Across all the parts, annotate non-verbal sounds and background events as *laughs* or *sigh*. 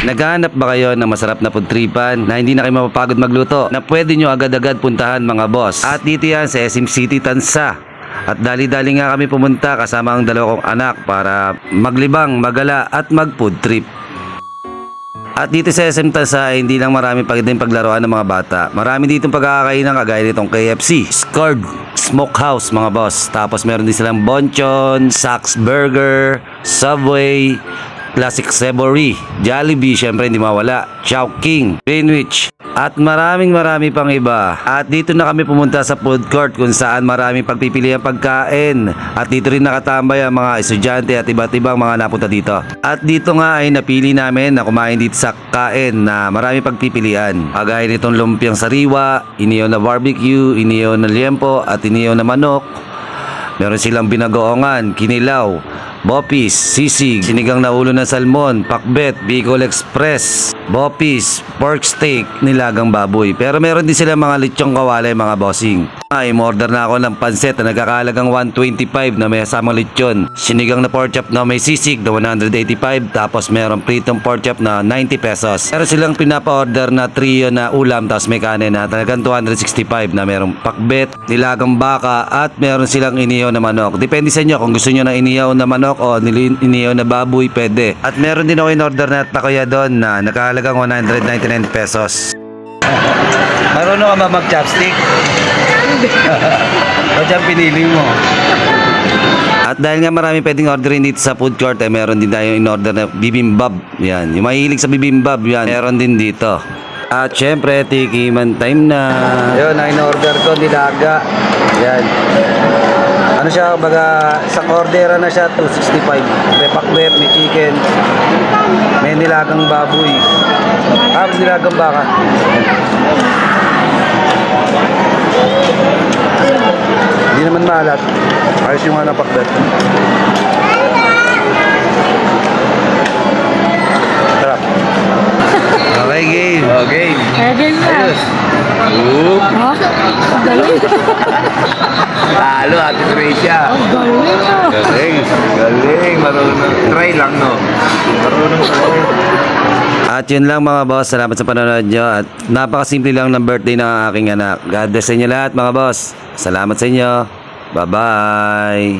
Naghahanap ba kayo ng masarap na pagtripan na hindi na kayo mapapagod magluto na pwede nyo agad-agad puntahan mga boss? At dito yan sa SM City Tansa. At dali-dali nga kami pumunta kasama ang dalawa kong anak para maglibang, magala at mag-food trip. At dito sa SM Tansa, hindi lang marami pag din paglaruan ng mga bata. Marami dito pagkakainan kagaya nitong KFC, Scored Smokehouse mga boss. Tapos meron din silang Bonchon, Saks Burger, Subway, Classic Savory, Jollibee, syempre hindi mawala, Chowking, Greenwich, at maraming marami pang iba. At dito na kami pumunta sa food court kung saan maraming pagpipilian pagkain. At dito rin nakatambay ang mga estudyante at iba't ibang mga napunta dito. At dito nga ay napili namin na kumain dito sa kain na marami pagpipilian. Kagaya nitong lumpiang sariwa, iniyaw na barbecue, iniyaw na liempo at iniyaw na manok. Meron silang binagoongan, kinilaw, bopis, sisig, sinigang na ulo ng salmon, pakbet, Bicol Express, bopis, pork steak, nilagang baboy. Pero meron din sila mga lechong kawali mga bossing. Ay, order na ako ng pansit na nagkakalagang 125 na may kasamang lechon. Sinigang na pork chop na may sisig na 185 tapos meron pritong pork chop na 90 pesos. Meron silang pinapa-order na trio na ulam tapos may kanin na talagang 265 na merong pakbet, nilagang baka at meron silang iniyaw na manok. Depende sa inyo kung gusto nyo na iniyaw na manok o iniyaw na baboy, pwede. At meron din ako in-order na takoya doon na nakahalagang 199 pesos. Marunong ka ba mag-chopstick? *laughs* o dyan pinili mo? At dahil nga marami pwedeng orderin dito sa food court, eh, meron din tayo in-order na bibimbap. Yan. Yung mahilig sa bibimbap, yan. Meron din dito. At syempre, tikiman time na. Yun, ang in-order ko, nilaga. Yan. Ano siya, baga, sa ordera na siya, 265. May pakbet, may chicken, may nilagang baboy. Tapos nilagang baka. Maalat. Ayos yung ano pakbet. Sarap. Okay, game. Okay. Again na. Ayos. Oh, galing. Talo, Ate Tricia. Galing ah. Galing. Galing. Marunong. Try lang, no? Marunong At yun lang mga boss, salamat sa panonood nyo at napakasimple lang ng birthday ng aking anak. God bless sa inyo lahat mga boss. Salamat sa inyo. Bye-bye.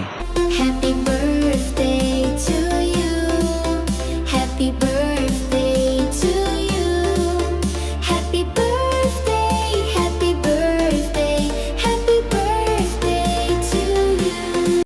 Happy birthday to you. Happy birthday.